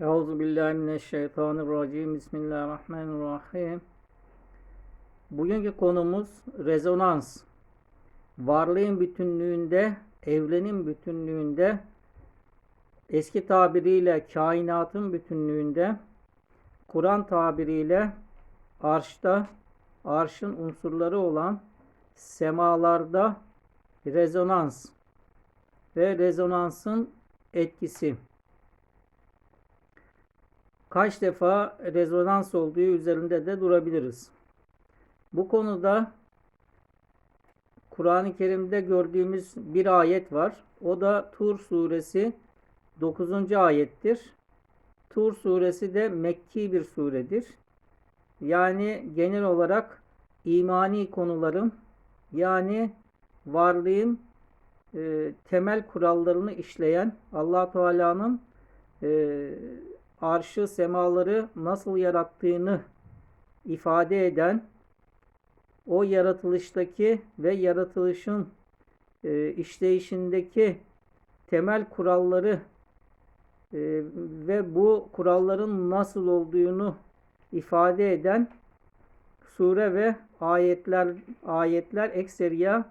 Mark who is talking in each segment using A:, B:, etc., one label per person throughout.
A: Euzu billahi mineşşeytanirracim. Bismillahirrahmanirrahim. Bugünkü konumuz rezonans. Varlığın bütünlüğünde, evrenin bütünlüğünde, eski tabiriyle kainatın bütünlüğünde, Kur'an tabiriyle arşta, arşın unsurları olan semalarda rezonans ve rezonansın etkisi. Kaç defa rezonans olduğu üzerinde de durabiliriz. Bu konuda Kur'an-ı Kerim'de gördüğümüz bir ayet var. O da Tur suresi 9. ayettir. Tur suresi de Mekki bir suredir. Yani genel olarak imani konuların yani varlığın e, temel kurallarını işleyen allah Teala'nın e, arşı semaları nasıl yarattığını ifade eden o yaratılıştaki ve yaratılışın e, işleyişindeki temel kuralları e, ve bu kuralların nasıl olduğunu ifade eden sure ve ayetler ayetler ekseriya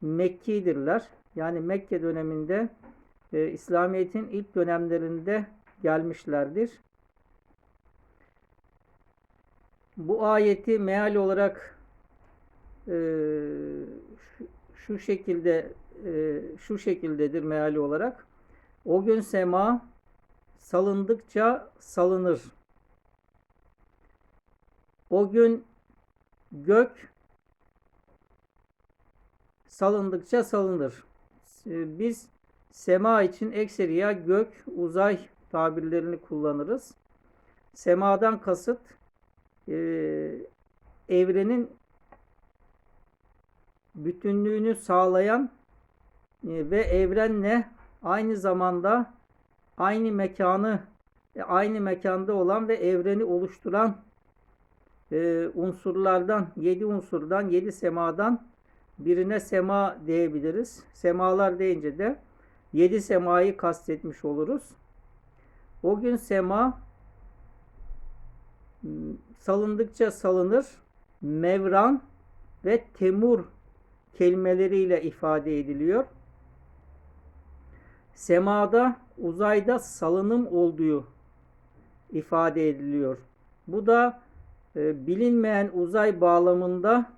A: Mekki'dirler. Yani Mekke döneminde e, İslamiyet'in ilk dönemlerinde gelmişlerdir. Bu ayeti meal olarak e, şu, şekilde e, şu şekildedir meali olarak. O gün sema salındıkça salınır. O gün gök salındıkça salınır. E, biz sema için ekseriya gök, uzay tabirlerini kullanırız. Semadan kasıt e, evrenin bütünlüğünü sağlayan e, ve evrenle aynı zamanda aynı mekanı e, aynı mekanda olan ve evreni oluşturan e, unsurlardan, yedi unsurdan, yedi semadan birine sema diyebiliriz. Semalar deyince de yedi semayı kastetmiş oluruz. O gün sema salındıkça salınır. Mevran ve temur kelimeleriyle ifade ediliyor. Semada, uzayda salınım olduğu ifade ediliyor. Bu da e, bilinmeyen uzay bağlamında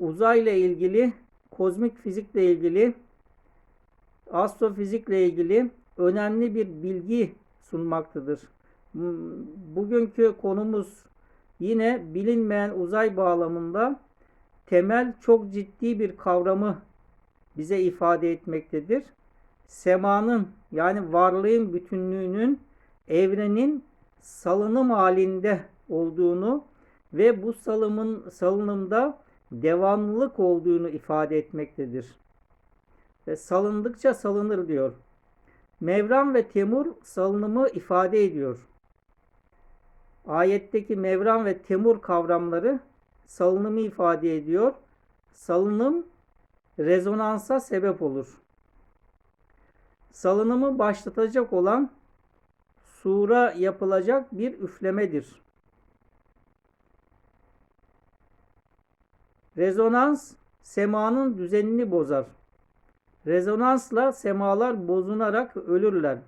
A: uzayla ilgili, kozmik fizikle ilgili, astrofizikle ilgili önemli bir bilgi sunmaktadır. Bugünkü konumuz yine bilinmeyen uzay bağlamında temel çok ciddi bir kavramı bize ifade etmektedir. Semanın yani varlığın bütünlüğünün evrenin salınım halinde olduğunu ve bu salımın salınımda devamlılık olduğunu ifade etmektedir. Ve salındıkça salınır diyor. Mevran ve temur salınımı ifade ediyor. Ayetteki mevran ve temur kavramları salınımı ifade ediyor. Salınım rezonansa sebep olur. Salınımı başlatacak olan sura yapılacak bir üflemedir. Rezonans semanın düzenini bozar. Rezonansla semalar bozunarak ölürler.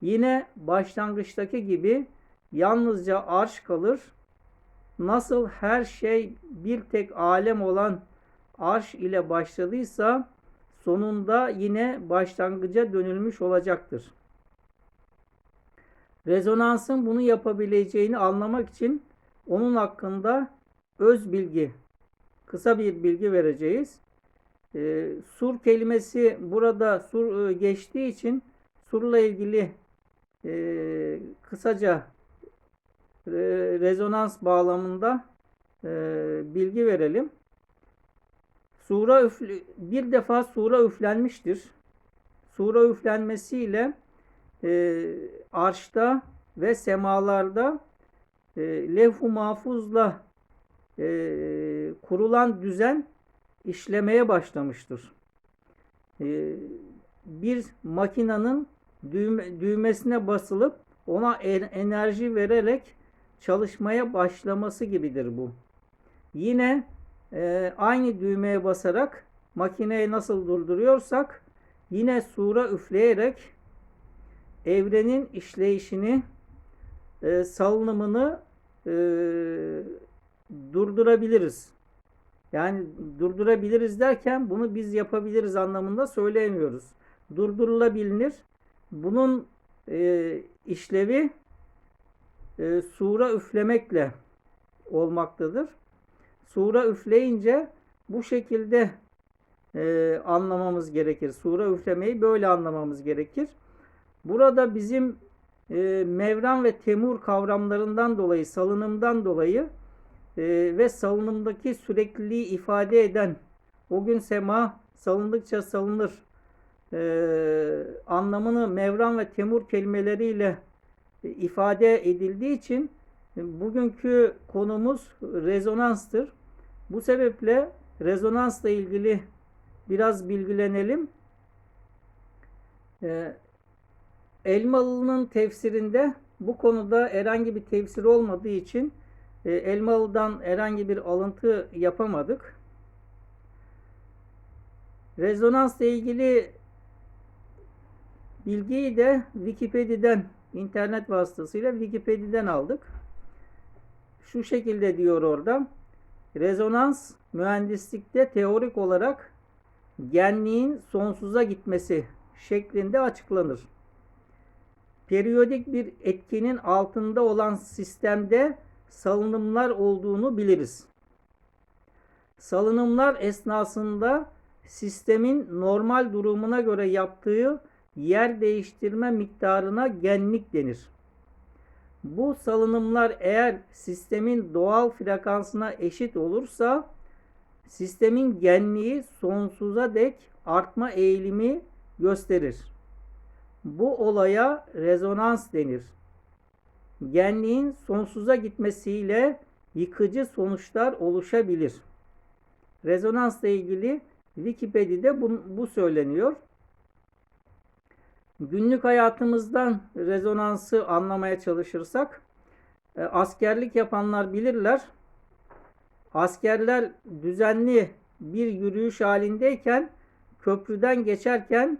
A: Yine başlangıçtaki gibi yalnızca arş kalır. Nasıl her şey bir tek alem olan arş ile başladıysa sonunda yine başlangıca dönülmüş olacaktır. Rezonansın bunu yapabileceğini anlamak için onun hakkında öz bilgi, kısa bir bilgi vereceğiz. E, sur kelimesi burada sur e, geçtiği için surla ilgili e, kısaca e, rezonans bağlamında e, bilgi verelim. Sura üflü, bir defa sura üflenmiştir. Sura üflenmesiyle e, arşta ve semalarda e, levh-u mahfuzla e, kurulan düzen işlemeye başlamıştır. E, bir makinenin düğme- düğmesine basılıp ona en- enerji vererek çalışmaya başlaması gibidir bu. Yine e, aynı düğmeye basarak makineyi nasıl durduruyorsak yine sura üfleyerek evrenin işleyişini e, salınımını e, durdurabiliriz. Yani durdurabiliriz derken bunu biz yapabiliriz anlamında söyleyemiyoruz. Durdurulabilir. Bunun e, işlevi e, sura üflemekle olmaktadır. Sura üfleyince bu şekilde e, anlamamız gerekir. Sura üflemeyi böyle anlamamız gerekir. Burada bizim e, Mevran ve Temur kavramlarından dolayı, salınımdan dolayı e, ve salınımdaki sürekliliği ifade eden o gün sema salındıkça salınır e, anlamını Mevran ve Temur kelimeleriyle e, ifade edildiği için e, bugünkü konumuz rezonanstır. Bu sebeple rezonansla ilgili biraz bilgilenelim. E, Elmalı'nın tefsirinde bu konuda herhangi bir tefsir olmadığı için e, Elmalı'dan herhangi bir alıntı yapamadık. Rezonansla ilgili bilgiyi de Wikipedia'dan internet vasıtasıyla Wikipedia'dan aldık. Şu şekilde diyor orada. Rezonans mühendislikte teorik olarak genliğin sonsuza gitmesi şeklinde açıklanır. Periyodik bir etkinin altında olan sistemde salınımlar olduğunu biliriz. Salınımlar esnasında sistemin normal durumuna göre yaptığı yer değiştirme miktarına genlik denir. Bu salınımlar eğer sistemin doğal frekansına eşit olursa sistemin genliği sonsuza dek artma eğilimi gösterir. Bu olaya rezonans denir. Genliğin sonsuza gitmesiyle yıkıcı sonuçlar oluşabilir. Rezonansla ilgili Wikipedia'da bu, bu söyleniyor. Günlük hayatımızdan rezonansı anlamaya çalışırsak e, askerlik yapanlar bilirler. Askerler düzenli bir yürüyüş halindeyken köprüden geçerken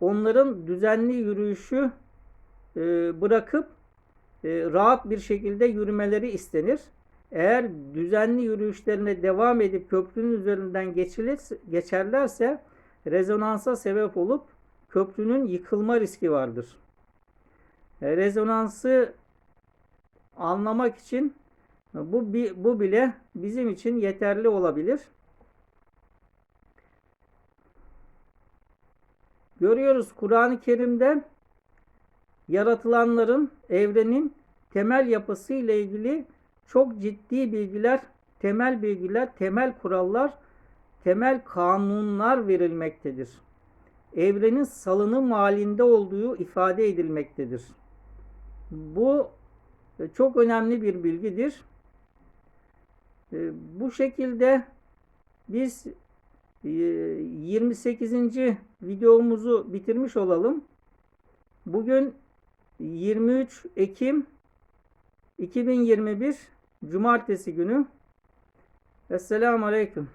A: onların düzenli yürüyüşü e, bırakıp rahat bir şekilde yürümeleri istenir. Eğer düzenli yürüyüşlerine devam edip köprünün üzerinden geçilir, geçerlerse rezonansa sebep olup köprünün yıkılma riski vardır. E, rezonansı anlamak için bu bu bile bizim için yeterli olabilir. Görüyoruz Kur'an-ı Kerim'de yaratılanların, evrenin temel yapısı ile ilgili çok ciddi bilgiler, temel bilgiler, temel kurallar, temel kanunlar verilmektedir. Evrenin salınım halinde olduğu ifade edilmektedir. Bu çok önemli bir bilgidir. E, bu şekilde biz 28. videomuzu bitirmiş olalım. Bugün 23 Ekim 2021 Cumartesi günü. Esselamu Aleyküm.